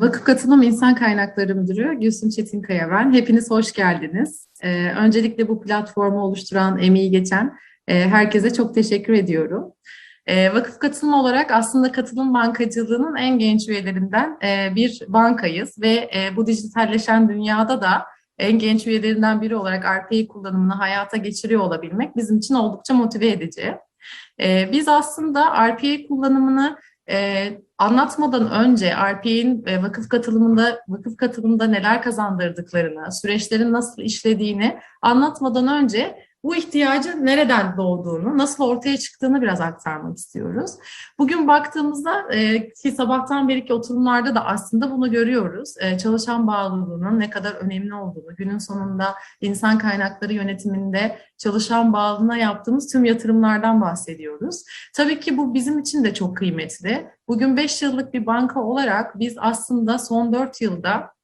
Vakıf Katılım İnsan Kaynakları Müdürü Gülsüm Çetinkaya ben. Hepiniz hoş geldiniz. Ee, öncelikle bu platformu oluşturan, emeği geçen e, herkese çok teşekkür ediyorum. E, Vakıf Katılım olarak aslında katılım bankacılığının en genç üyelerinden e, bir bankayız ve e, bu dijitalleşen dünyada da en genç üyelerinden biri olarak RPA kullanımını hayata geçiriyor olabilmek bizim için oldukça motive edici. E, biz aslında RPA kullanımını anlatmadan önce RPA'nin e, vakıf katılımında vakıf katılımında neler kazandırdıklarını, süreçlerin nasıl işlediğini anlatmadan önce bu ihtiyacın nereden doğduğunu, nasıl ortaya çıktığını biraz aktarmak istiyoruz. Bugün baktığımızda e, ki sabahtan beri ki oturumlarda da aslında bunu görüyoruz. E, çalışan bağlılığının ne kadar önemli olduğunu, günün sonunda insan kaynakları yönetiminde çalışan bağlılığına yaptığımız tüm yatırımlardan bahsediyoruz. Tabii ki bu bizim için de çok kıymetli. Bugün 5 yıllık bir banka olarak biz aslında son 4 yılda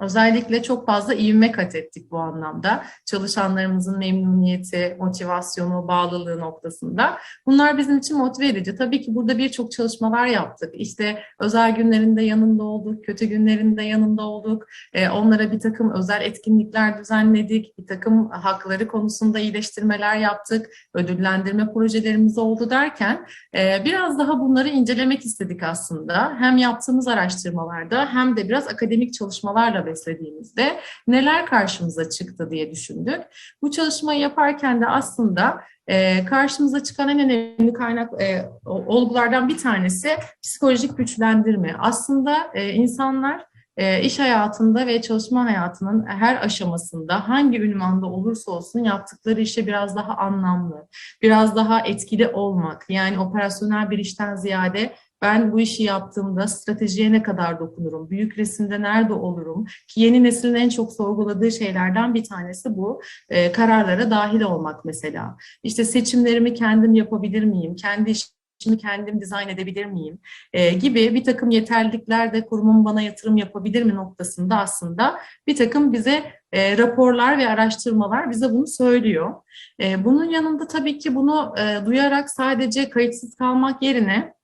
Özellikle çok fazla ivme kat ettik bu anlamda. Çalışanlarımızın memnuniyeti, motivasyonu, bağlılığı noktasında. Bunlar bizim için motive edici. Tabii ki burada birçok çalışmalar yaptık. İşte özel günlerinde yanında olduk, kötü günlerinde yanında olduk. Ee, onlara bir takım özel etkinlikler düzenledik. Bir takım hakları konusunda iyileştirmeler yaptık. Ödüllendirme projelerimiz oldu derken e, biraz daha bunları incelemek istedik aslında. Hem yaptığımız araştırmalarda hem de biraz akademik çalışmalarla beslediğimizde neler karşımıza çıktı diye düşündük. Bu çalışmayı yaparken de aslında e, karşımıza çıkan en önemli kaynak e, olgulardan bir tanesi psikolojik güçlendirme. Aslında e, insanlar e, iş hayatında ve çalışma hayatının her aşamasında hangi ünvanda olursa olsun yaptıkları işe biraz daha anlamlı, biraz daha etkili olmak. Yani operasyonel bir işten ziyade ben bu işi yaptığımda stratejiye ne kadar dokunurum, büyük resimde nerede olurum ki yeni neslin en çok sorguladığı şeylerden bir tanesi bu. E, kararlara dahil olmak mesela. İşte seçimlerimi kendim yapabilir miyim? Kendi işimi kendim dizayn edebilir miyim? E, gibi bir takım yeterlilikler de kurumun bana yatırım yapabilir mi noktasında aslında bir takım bize e, raporlar ve araştırmalar bize bunu söylüyor. E, bunun yanında tabii ki bunu e, duyarak sadece kayıtsız kalmak yerine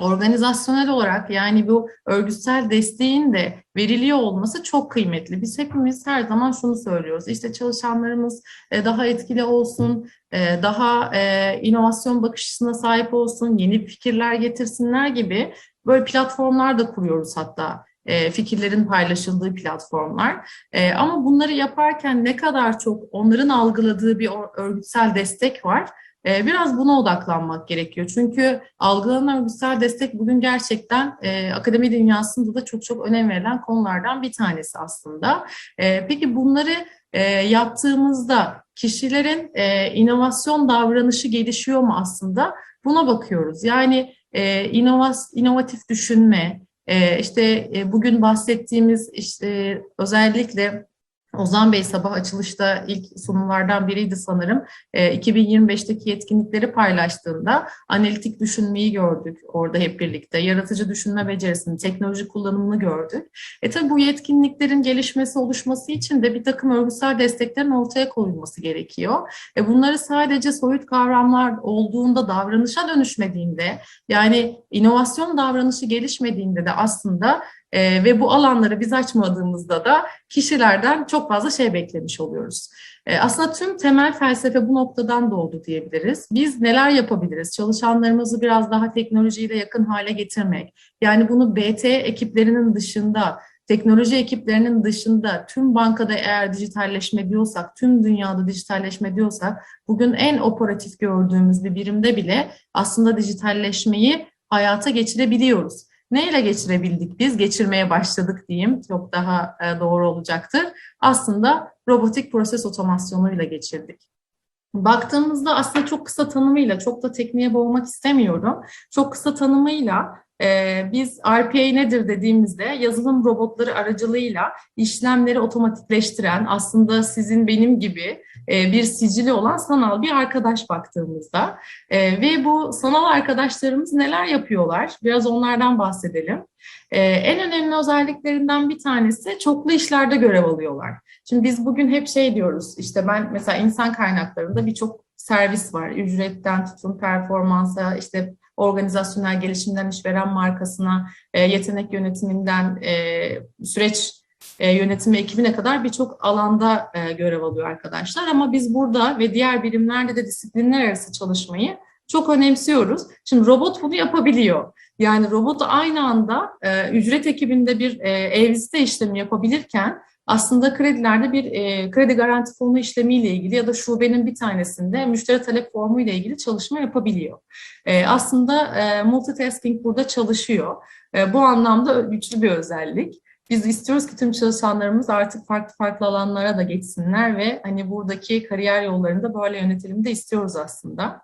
organizasyonel olarak yani bu örgütsel desteğin de veriliyor olması çok kıymetli. Biz hepimiz her zaman şunu söylüyoruz. İşte çalışanlarımız e, daha etkili olsun, e, daha e, inovasyon bakışına sahip olsun, yeni fikirler getirsinler gibi böyle platformlar da kuruyoruz hatta fikirlerin paylaşıldığı platformlar. Ama bunları yaparken ne kadar çok onların algıladığı bir örgütsel destek var ee, biraz buna odaklanmak gerekiyor. Çünkü algılanan örgütsel destek bugün gerçekten e, akademi dünyasında da çok çok önem verilen konulardan bir tanesi aslında. E, peki bunları e, yaptığımızda kişilerin e, inovasyon davranışı gelişiyor mu aslında? Buna bakıyoruz. Yani e, inovas, inovatif düşünme, e, işte e, bugün bahsettiğimiz işte özellikle Ozan Bey sabah açılışta ilk sunumlardan biriydi sanırım. E, 2025'teki yetkinlikleri paylaştığında analitik düşünmeyi gördük orada hep birlikte. Yaratıcı düşünme becerisini, teknoloji kullanımını gördük. E tabi bu yetkinliklerin gelişmesi, oluşması için de bir takım örgütsel desteklerin ortaya koyulması gerekiyor. E bunları sadece soyut kavramlar olduğunda, davranışa dönüşmediğinde, yani inovasyon davranışı gelişmediğinde de aslında e, ve bu alanları biz açmadığımızda da kişilerden çok fazla şey beklemiş oluyoruz. E, aslında tüm temel felsefe bu noktadan doğdu diyebiliriz. Biz neler yapabiliriz? Çalışanlarımızı biraz daha teknolojiyle yakın hale getirmek. Yani bunu BT ekiplerinin dışında teknoloji ekiplerinin dışında tüm bankada eğer dijitalleşme diyorsak, tüm dünyada dijitalleşme diyorsak, bugün en operatif gördüğümüz bir birimde bile aslında dijitalleşmeyi hayata geçirebiliyoruz. Neyle geçirebildik biz? Geçirmeye başladık diyeyim. Çok daha e, doğru olacaktır. Aslında robotik proses otomasyonuyla geçirdik. Baktığımızda aslında çok kısa tanımıyla, çok da tekniğe boğmak istemiyorum. Çok kısa tanımıyla biz RPA nedir dediğimizde yazılım robotları aracılığıyla işlemleri otomatikleştiren aslında sizin benim gibi e, bir sicili olan sanal bir arkadaş baktığımızda e, ve bu sanal arkadaşlarımız neler yapıyorlar biraz onlardan bahsedelim. E, en önemli özelliklerinden bir tanesi çoklu işlerde görev alıyorlar. Şimdi biz bugün hep şey diyoruz işte ben mesela insan kaynaklarında birçok servis var. Ücretten tutun performansa işte organizasyonel gelişimden işveren markasına, e, yetenek yönetiminden e, süreç e, yönetimi ekibine kadar birçok alanda görev alıyor arkadaşlar. Ama biz burada ve diğer birimlerde de disiplinler arası çalışmayı çok önemsiyoruz. Şimdi robot bunu yapabiliyor. Yani robot aynı anda e, ücret ekibinde bir e, e-vizite işlemi yapabilirken aslında kredilerde bir e, kredi garanti fonu işlemiyle ilgili ya da şubenin bir tanesinde müşteri talep formu ile ilgili çalışma yapabiliyor. E, aslında e, multitasking burada çalışıyor. E, bu anlamda güçlü bir özellik. Biz istiyoruz ki tüm çalışanlarımız artık farklı farklı alanlara da geçsinler ve hani buradaki kariyer yollarında böyle yönetelim de istiyoruz aslında.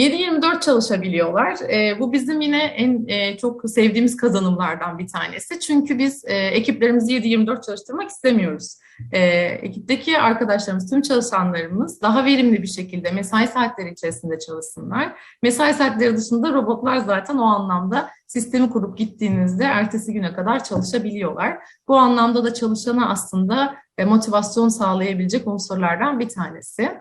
7-24 çalışabiliyorlar. E, bu bizim yine en e, çok sevdiğimiz kazanımlardan bir tanesi. Çünkü biz e, ekiplerimizi 7-24 çalıştırmak istemiyoruz. E, ekipteki arkadaşlarımız, tüm çalışanlarımız daha verimli bir şekilde mesai saatleri içerisinde çalışsınlar. Mesai saatleri dışında robotlar zaten o anlamda sistemi kurup gittiğinizde ertesi güne kadar çalışabiliyorlar. Bu anlamda da çalışana aslında e, motivasyon sağlayabilecek unsurlardan bir tanesi.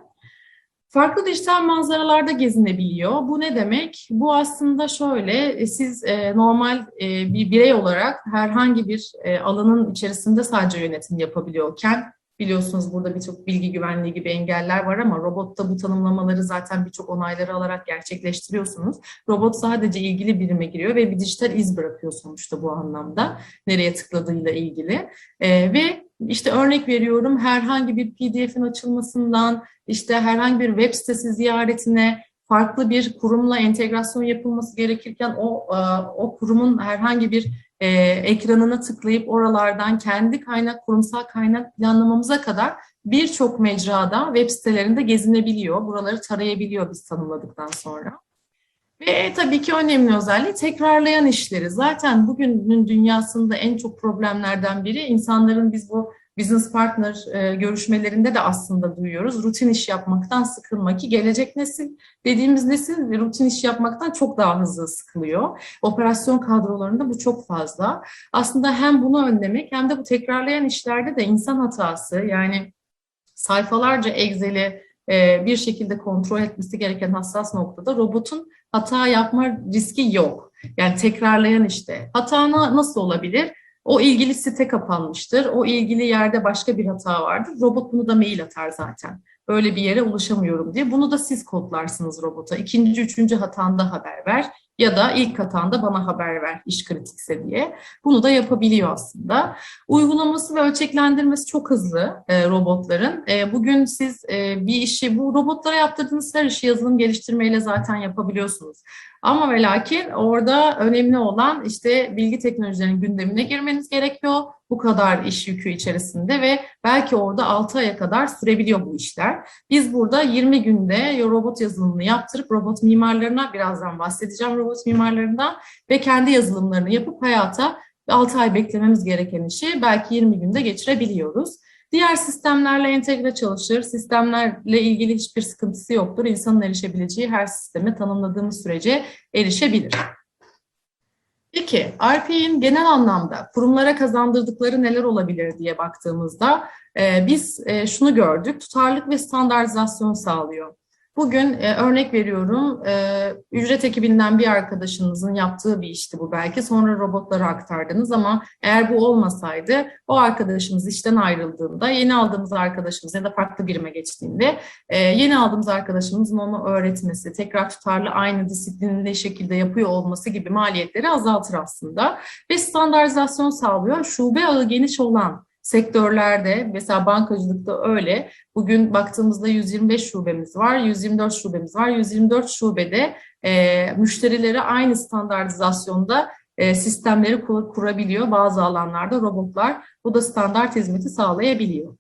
Farklı dijital manzaralarda gezinebiliyor. Bu ne demek? Bu aslında şöyle, e, siz e, normal e, bir birey olarak herhangi bir alanın içerisinde sadece yönetim yapabiliyorken, biliyorsunuz burada birçok bilgi güvenliği gibi engeller var ama robotta bu tanımlamaları zaten birçok onayları alarak gerçekleştiriyorsunuz. Robot sadece ilgili birime giriyor ve bir dijital iz bırakıyor sonuçta bu anlamda, nereye tıkladığıyla ilgili. Ve işte örnek veriyorum herhangi bir PDF'in açılmasından, işte herhangi bir web sitesi ziyaretine, farklı bir kurumla entegrasyon yapılması gerekirken o e, o kurumun herhangi bir e, ekranına tıklayıp oralardan kendi kaynak kurumsal kaynak planlamamıza kadar birçok mecrada web sitelerinde gezinebiliyor. Buraları tarayabiliyor biz tanımladıktan sonra. Ve tabii ki önemli özelliği tekrarlayan işleri. Zaten bugünün dünyasında en çok problemlerden biri insanların biz bu business partner e, görüşmelerinde de aslında duyuyoruz. Rutin iş yapmaktan sıkılma ki gelecek nesil dediğimiz nesil rutin iş yapmaktan çok daha hızlı sıkılıyor. Operasyon kadrolarında bu çok fazla. Aslında hem bunu önlemek hem de bu tekrarlayan işlerde de insan hatası yani sayfalarca Excel'i e, bir şekilde kontrol etmesi gereken hassas noktada robotun hata yapma riski yok. Yani tekrarlayan işte. Hata nasıl olabilir? O ilgili site kapanmıştır. O ilgili yerde başka bir hata vardır. Robot bunu da mail atar zaten. Böyle bir yere ulaşamıyorum diye. Bunu da siz kodlarsınız robota. İkinci, üçüncü hatanda haber ver ya da ilk hatanda bana haber ver iş kritikse diye. Bunu da yapabiliyor aslında. Uygulaması ve ölçeklendirmesi çok hızlı e, robotların. E, bugün siz e, bir işi, bu robotlara yaptırdığınız her işi yazılım geliştirmeyle zaten yapabiliyorsunuz. Ama ve lakin orada önemli olan işte bilgi teknolojilerinin gündemine girmeniz gerekiyor. Bu kadar iş yükü içerisinde ve belki orada 6 aya kadar sürebiliyor bu işler. Biz burada 20 günde robot yazılımını yaptırıp robot mimarlarına birazdan bahsedeceğim robot mimarlarından ve kendi yazılımlarını yapıp hayata 6 ay beklememiz gereken işi belki 20 günde geçirebiliyoruz. Diğer sistemlerle entegre çalışır. Sistemlerle ilgili hiçbir sıkıntısı yoktur. İnsanın erişebileceği her sisteme tanımladığımız sürece erişebilir. Peki, RP'nin genel anlamda kurumlara kazandırdıkları neler olabilir diye baktığımızda e, biz e, şunu gördük, tutarlık ve standartizasyon sağlıyor. Bugün e, örnek veriyorum, e, ücret ekibinden bir arkadaşınızın yaptığı bir işti bu belki. Sonra robotlara aktardınız ama eğer bu olmasaydı o arkadaşımız işten ayrıldığında, yeni aldığımız arkadaşımız ya da farklı birime geçtiğinde e, yeni aldığımız arkadaşımızın onu öğretmesi, tekrar tutarlı aynı disiplinli şekilde yapıyor olması gibi maliyetleri azaltır aslında. Ve standartizasyon sağlıyor. Şube ağı geniş olan sektörlerde mesela bankacılıkta öyle. Bugün baktığımızda 125 şubemiz var, 124 şubemiz var. 124 şubede e, müşterilere aynı standartizasyonda e, sistemleri kur, kurabiliyor. Bazı alanlarda robotlar bu da standart hizmeti sağlayabiliyor.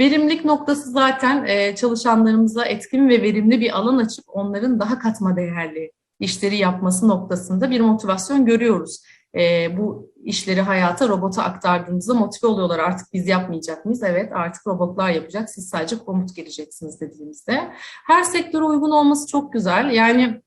Verimlilik noktası zaten e, çalışanlarımıza etkin ve verimli bir alan açıp onların daha katma değerli işleri yapması noktasında bir motivasyon görüyoruz e, bu işleri hayata robota aktardığımızda motive oluyorlar. Artık biz yapmayacak mıyız? Evet artık robotlar yapacak. Siz sadece komut gireceksiniz dediğimizde. Her sektöre uygun olması çok güzel. Yani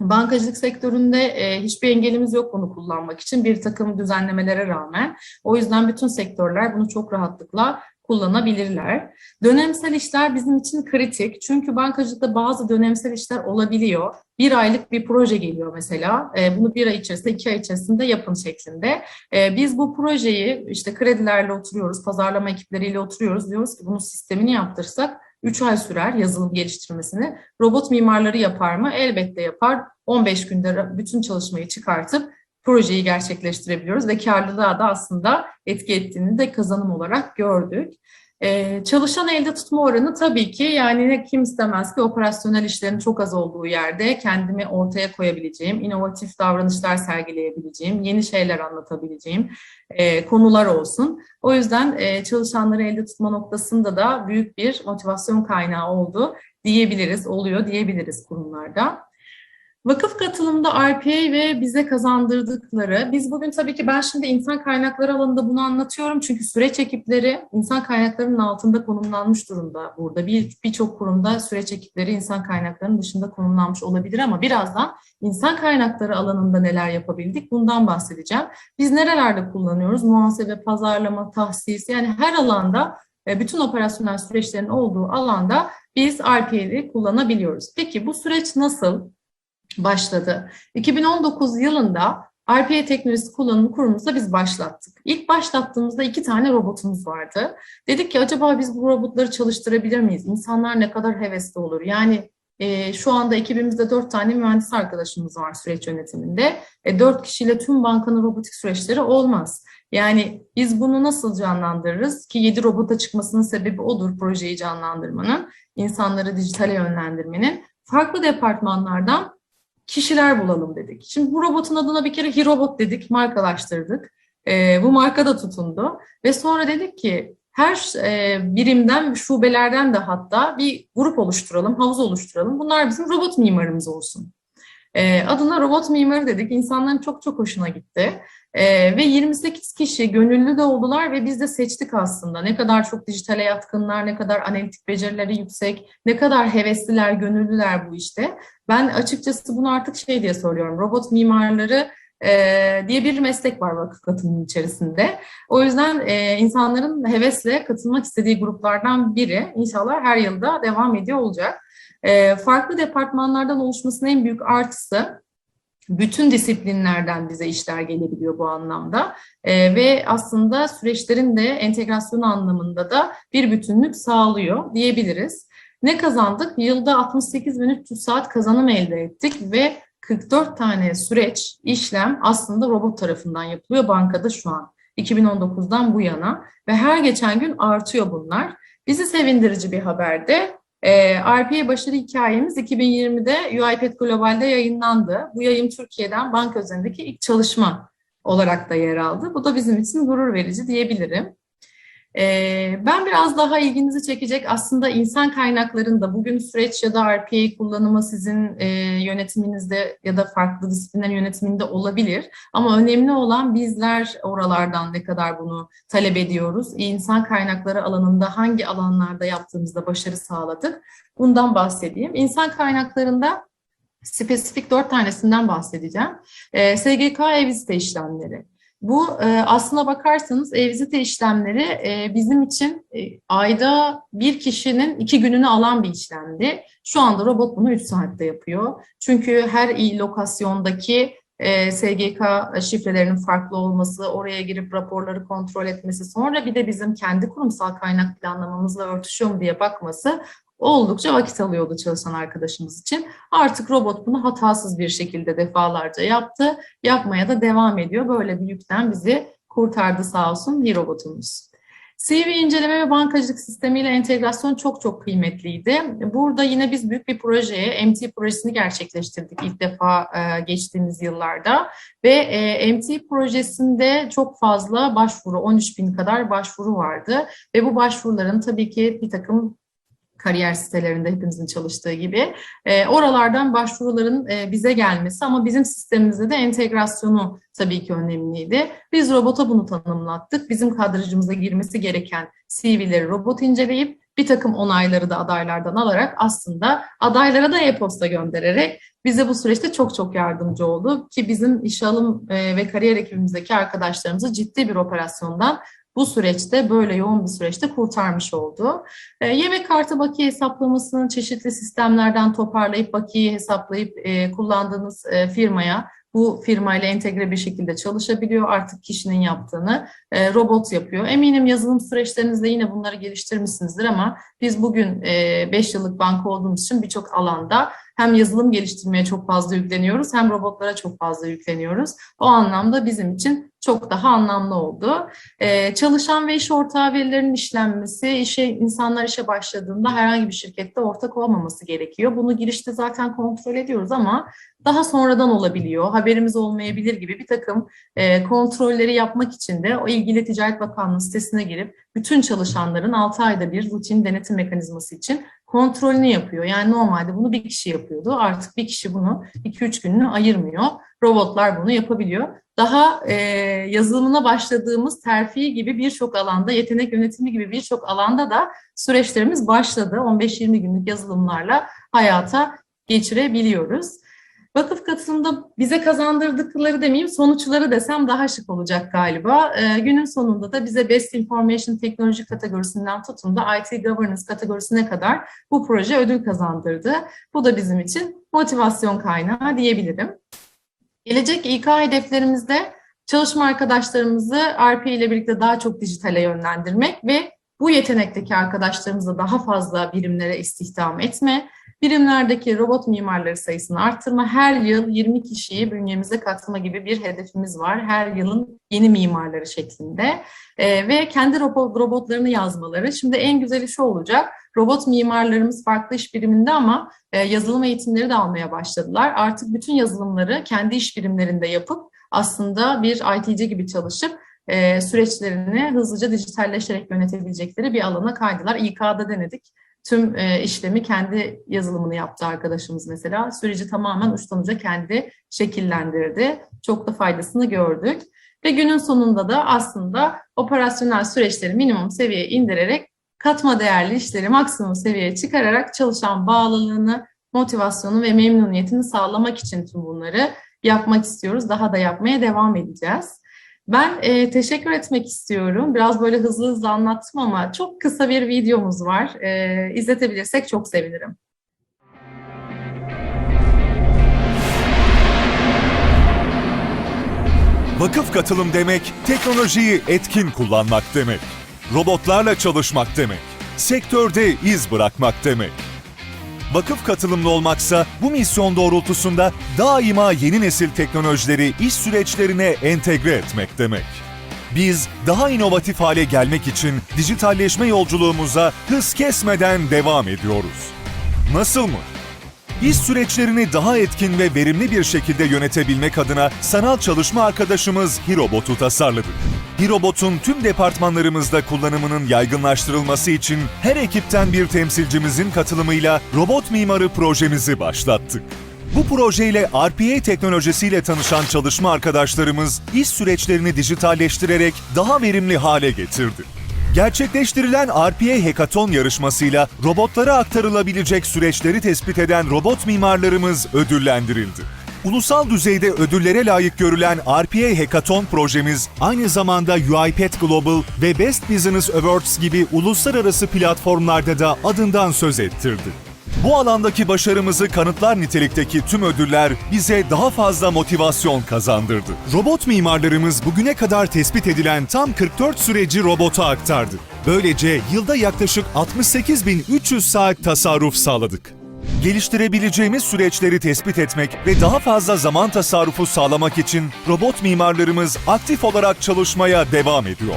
Bankacılık sektöründe e, hiçbir engelimiz yok bunu kullanmak için bir takım düzenlemelere rağmen. O yüzden bütün sektörler bunu çok rahatlıkla kullanabilirler. Dönemsel işler bizim için kritik. Çünkü bankacılıkta bazı dönemsel işler olabiliyor. Bir aylık bir proje geliyor mesela. E, bunu bir ay içerisinde, iki ay içerisinde yapın şeklinde. E, biz bu projeyi işte kredilerle oturuyoruz, pazarlama ekipleriyle oturuyoruz. Diyoruz ki bunun sistemini yaptırsak 3 ay sürer yazılım geliştirmesini. Robot mimarları yapar mı? Elbette yapar. 15 günde bütün çalışmayı çıkartıp projeyi gerçekleştirebiliyoruz ve karlılığa da aslında etki ettiğini de kazanım olarak gördük. Ee, çalışan elde tutma oranı tabii ki yani kim istemez ki operasyonel işlerin çok az olduğu yerde kendimi ortaya koyabileceğim, inovatif davranışlar sergileyebileceğim, yeni şeyler anlatabileceğim e, konular olsun. O yüzden e, çalışanları elde tutma noktasında da büyük bir motivasyon kaynağı oldu diyebiliriz, oluyor diyebiliriz kurumlarda. Vakıf katılımda RPA ve bize kazandırdıkları, biz bugün tabii ki ben şimdi insan kaynakları alanında bunu anlatıyorum çünkü süreç ekipleri insan kaynaklarının altında konumlanmış durumda burada. Birçok bir kurumda süreç ekipleri insan kaynaklarının dışında konumlanmış olabilir ama birazdan insan kaynakları alanında neler yapabildik bundan bahsedeceğim. Biz nerelerde kullanıyoruz? Muhasebe, pazarlama, tahsis yani her alanda e, bütün operasyonel süreçlerin olduğu alanda biz RPA'yi kullanabiliyoruz. Peki bu süreç nasıl? Başladı. 2019 yılında RPA teknolojisi kullanımı kurumumuzda biz başlattık. İlk başlattığımızda iki tane robotumuz vardı. Dedik ki acaba biz bu robotları çalıştırabilir miyiz? İnsanlar ne kadar hevesli olur? Yani e, şu anda ekibimizde dört tane mühendis arkadaşımız var süreç yönetiminde. E, dört kişiyle tüm bankanın robotik süreçleri olmaz. Yani biz bunu nasıl canlandırırız ki yedi robota çıkmasının sebebi odur projeyi canlandırmanın, insanları dijitale yönlendirmenin. Farklı departmanlardan kişiler bulalım dedik. Şimdi bu robotun adına bir kere Hirobot dedik, markalaştırdık. E, bu marka da tutundu. Ve sonra dedik ki her e, birimden, şubelerden de hatta bir grup oluşturalım, havuz oluşturalım. Bunlar bizim robot mimarımız olsun. E, adına robot mimarı dedik. İnsanların çok çok hoşuna gitti. E, ve 28 kişi gönüllü de oldular ve biz de seçtik aslında. Ne kadar çok dijitale yatkınlar, ne kadar analitik becerileri yüksek, ne kadar hevesliler, gönüllüler bu işte. Ben açıkçası bunu artık şey diye soruyorum. Robot mimarları e, diye bir meslek var vakıf katılımının içerisinde. O yüzden e, insanların hevesle katılmak istediği gruplardan biri inşallah her yılda devam ediyor olacak. E, farklı departmanlardan oluşmasının en büyük artısı bütün disiplinlerden bize işler gelebiliyor bu anlamda e, ve aslında süreçlerin de entegrasyon anlamında da bir bütünlük sağlıyor diyebiliriz. Ne kazandık? Yılda 68.300 saat kazanım elde ettik ve 44 tane süreç, işlem aslında robot tarafından yapılıyor bankada şu an. 2019'dan bu yana ve her geçen gün artıyor bunlar. Bizi sevindirici bir haberde e, RPA başarı hikayemiz 2020'de UiPath Global'de yayınlandı. Bu yayın Türkiye'den banka üzerindeki ilk çalışma olarak da yer aldı. Bu da bizim için gurur verici diyebilirim. Ben biraz daha ilginizi çekecek aslında insan kaynaklarında bugün süreç ya da RPA kullanımı sizin yönetiminizde ya da farklı disiplinler yönetiminde olabilir. Ama önemli olan bizler oralardan ne kadar bunu talep ediyoruz. İnsan kaynakları alanında hangi alanlarda yaptığımızda başarı sağladık? Bundan bahsedeyim. İnsan kaynaklarında spesifik dört tanesinden bahsedeceğim. SGK e-vizite işlemleri. Bu e, aslına bakarsanız e-vizite işlemleri e, bizim için e, ayda bir kişinin iki gününü alan bir işlemdi. Şu anda robot bunu üç saatte yapıyor. Çünkü her il lokasyondaki e, SGK şifrelerinin farklı olması, oraya girip raporları kontrol etmesi, sonra bir de bizim kendi kurumsal kaynak planlamamızla örtüşüyor mu diye bakması oldukça vakit alıyordu çalışan arkadaşımız için. Artık robot bunu hatasız bir şekilde defalarca yaptı. Yapmaya da devam ediyor. Böyle bir yükten bizi kurtardı sağ olsun bir robotumuz. CV inceleme ve bankacılık sistemiyle entegrasyon çok çok kıymetliydi. Burada yine biz büyük bir projeye, MT projesini gerçekleştirdik ilk defa e, geçtiğimiz yıllarda. Ve e, MT projesinde çok fazla başvuru, 13 bin kadar başvuru vardı. Ve bu başvuruların tabii ki bir takım kariyer sitelerinde hepimizin çalıştığı gibi e, oralardan başvuruların e, bize gelmesi ama bizim sistemimizde de entegrasyonu tabii ki önemliydi. Biz robota bunu tanımlattık. Bizim kadrajımıza girmesi gereken CV'leri robot inceleyip bir takım onayları da adaylardan alarak aslında adaylara da e-posta göndererek bize bu süreçte çok çok yardımcı oldu ki bizim iş alım e, ve kariyer ekibimizdeki arkadaşlarımızı ciddi bir operasyondan bu süreçte böyle yoğun bir süreçte kurtarmış oldu. E, yemek kartı bakiye hesaplamasını çeşitli sistemlerden toparlayıp bakiye hesaplayıp e, kullandığınız e, firmaya bu firmayla entegre bir şekilde çalışabiliyor. Artık kişinin yaptığını e, robot yapıyor. Eminim yazılım süreçlerinizde yine bunları geliştirmişsinizdir ama biz bugün 5 e, yıllık banka olduğumuz için birçok alanda hem yazılım geliştirmeye çok fazla yükleniyoruz hem robotlara çok fazla yükleniyoruz. O anlamda bizim için çok daha anlamlı oldu. Ee, çalışan ve iş ortağı verilerinin işlenmesi, işe insanlar işe başladığında herhangi bir şirkette ortak olmaması gerekiyor. Bunu girişte zaten kontrol ediyoruz ama daha sonradan olabiliyor, haberimiz olmayabilir gibi bir takım e, kontrolleri yapmak için de o ilgili Ticaret Bakanlığı sitesine girip bütün çalışanların 6 ayda bir rutin denetim mekanizması için kontrolünü yapıyor. Yani normalde bunu bir kişi yapıyordu. Artık bir kişi bunu 2-3 gününü ayırmıyor. Robotlar bunu yapabiliyor. Daha e, yazılımına başladığımız terfi gibi birçok alanda, yetenek yönetimi gibi birçok alanda da süreçlerimiz başladı. 15-20 günlük yazılımlarla hayata geçirebiliyoruz. Vakıf katılımda bize kazandırdıkları demeyeyim, sonuçları desem daha şık olacak galiba. E, günün sonunda da bize Best Information Teknoloji kategorisinden tutun da IT Governance kategorisine kadar bu proje ödül kazandırdı. Bu da bizim için motivasyon kaynağı diyebilirim. Gelecek İK hedeflerimizde çalışma arkadaşlarımızı RP ile birlikte daha çok dijitale yönlendirmek ve bu yetenekteki arkadaşlarımızı daha fazla birimlere istihdam etme, birimlerdeki robot mimarları sayısını arttırma, her yıl 20 kişiyi bünyemize katma gibi bir hedefimiz var. Her yılın yeni mimarları şeklinde ee, ve kendi robot, robotlarını yazmaları. Şimdi en güzeli şu olacak, robot mimarlarımız farklı iş biriminde ama e, yazılım eğitimleri de almaya başladılar. Artık bütün yazılımları kendi iş birimlerinde yapıp aslında bir ITC gibi çalışıp e, süreçlerini hızlıca dijitalleşerek yönetebilecekleri bir alana kaydılar. İK'da denedik. Tüm e, işlemi kendi yazılımını yaptı arkadaşımız mesela. Süreci tamamen uçtan uca kendi şekillendirdi. Çok da faydasını gördük. Ve günün sonunda da aslında operasyonel süreçleri minimum seviyeye indirerek katma değerli işleri maksimum seviyeye çıkararak çalışan bağlılığını, motivasyonu ve memnuniyetini sağlamak için tüm bunları yapmak istiyoruz. Daha da yapmaya devam edeceğiz. Ben e, teşekkür etmek istiyorum. Biraz böyle hızlı hızlı anlattım ama çok kısa bir videomuz var. E, izletebilirsek çok sevinirim. Vakıf katılım demek, teknolojiyi etkin kullanmak demek. Robotlarla çalışmak demek. Sektörde iz bırakmak demek. Vakıf katılımlı olmaksa bu misyon doğrultusunda daima yeni nesil teknolojileri iş süreçlerine entegre etmek demek. Biz daha inovatif hale gelmek için dijitalleşme yolculuğumuza hız kesmeden devam ediyoruz. Nasıl mı? İş süreçlerini daha etkin ve verimli bir şekilde yönetebilmek adına sanal çalışma arkadaşımız Hirobot'u tasarladık. Hirobot'un tüm departmanlarımızda kullanımının yaygınlaştırılması için her ekipten bir temsilcimizin katılımıyla robot mimarı projemizi başlattık. Bu projeyle RPA teknolojisiyle tanışan çalışma arkadaşlarımız iş süreçlerini dijitalleştirerek daha verimli hale getirdi. Gerçekleştirilen RPA Hackathon yarışmasıyla robotlara aktarılabilecek süreçleri tespit eden robot mimarlarımız ödüllendirildi. Ulusal düzeyde ödüllere layık görülen RPA Hackathon projemiz aynı zamanda UiPath Global ve Best Business Awards gibi uluslararası platformlarda da adından söz ettirdi. Bu alandaki başarımızı kanıtlar nitelikteki tüm ödüller bize daha fazla motivasyon kazandırdı. Robot mimarlarımız bugüne kadar tespit edilen tam 44 süreci robota aktardı. Böylece yılda yaklaşık 68.300 saat tasarruf sağladık. Geliştirebileceğimiz süreçleri tespit etmek ve daha fazla zaman tasarrufu sağlamak için robot mimarlarımız aktif olarak çalışmaya devam ediyor.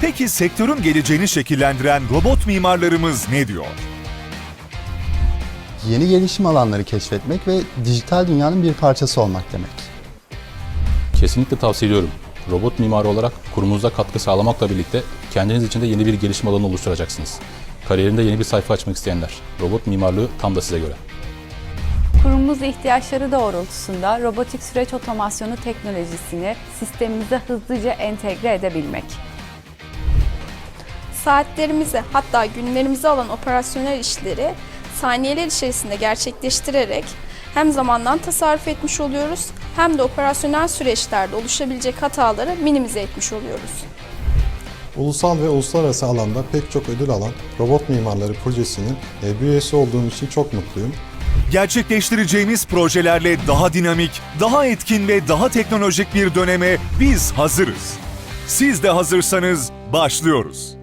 Peki sektörün geleceğini şekillendiren robot mimarlarımız ne diyor? Yeni gelişim alanları keşfetmek ve dijital dünyanın bir parçası olmak demek. Kesinlikle tavsiye ediyorum. Robot mimarı olarak kurumunuza katkı sağlamakla birlikte kendiniz için de yeni bir gelişim alanı oluşturacaksınız. Kariyerinde yeni bir sayfa açmak isteyenler, robot mimarlığı tam da size göre. Kurumumuz ihtiyaçları doğrultusunda robotik süreç otomasyonu teknolojisini sistemimize hızlıca entegre edebilmek. Saatlerimizi hatta günlerimizi alan operasyonel işleri saniyeler içerisinde gerçekleştirerek hem zamandan tasarruf etmiş oluyoruz hem de operasyonel süreçlerde oluşabilecek hataları minimize etmiş oluyoruz. Ulusal ve uluslararası alanda pek çok ödül alan Robot Mimarları Projesi'nin bir üyesi olduğum için çok mutluyum. Gerçekleştireceğimiz projelerle daha dinamik, daha etkin ve daha teknolojik bir döneme biz hazırız. Siz de hazırsanız başlıyoruz.